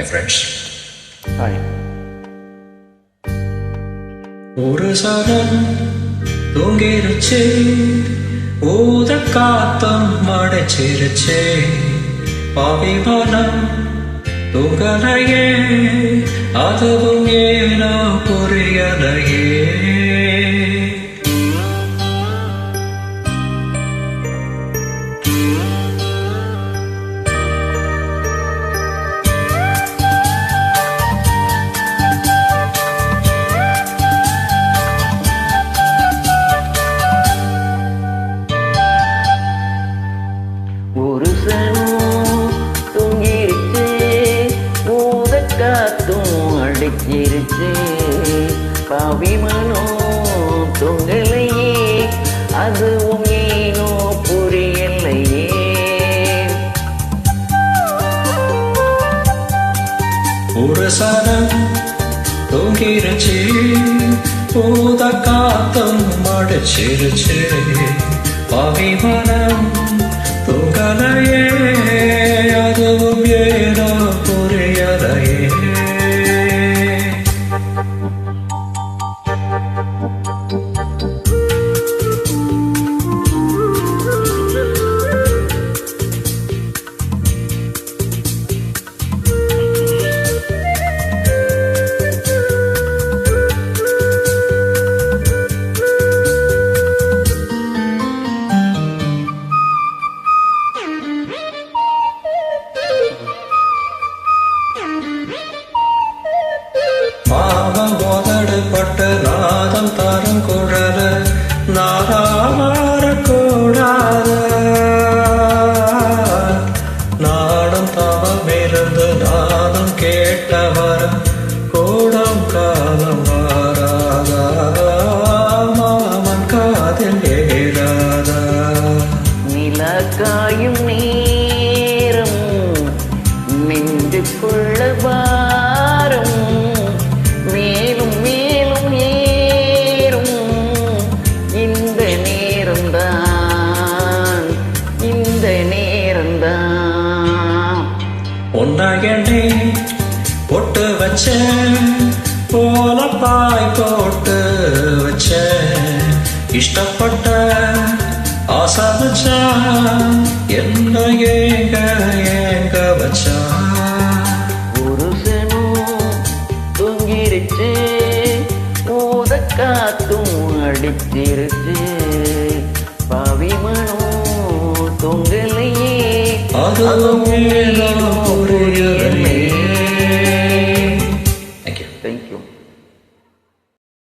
Hi friends hi ஒரு சனம் தூங்கிருச்சு ஊத காத்தம் மடைச்சிருச்சு. பாவிமனம் தூங்கலையே அதுவும் ஒரு சனம் தூங்கிருச்சு അടിച്ചിരിച്ച്. காத்தும் அடிச்சிருச்சு பாவி அதுவும் ஏனோ புரியலையே ஒரு சனம் தூங்கிருச்சு காத்தம் கேட்டவர் கூடம் காலம் வாராதா? மாமன் காதில் ஏறாதா? நிலா காயும் நேரம் நெஞ்சுக்குள்ள பாரம் மேலும் மேலும் ஏறும். இந்த நேரம்தான் இந்த நேரம்தான். உன்னையனே பொட்டு வச்சேன். போலப்பாய் போட்டு வச்சேன். இஷ்டப்பட்ட ஆசை வச்சா என்ன ஏங்க ஏங்க வச்சா புருஷனும் தூங்கிருச்சு. ஊத காத்தும் அடிச்சிருச்சு. பவிமனும் தொங்கலையே. அதுவும்.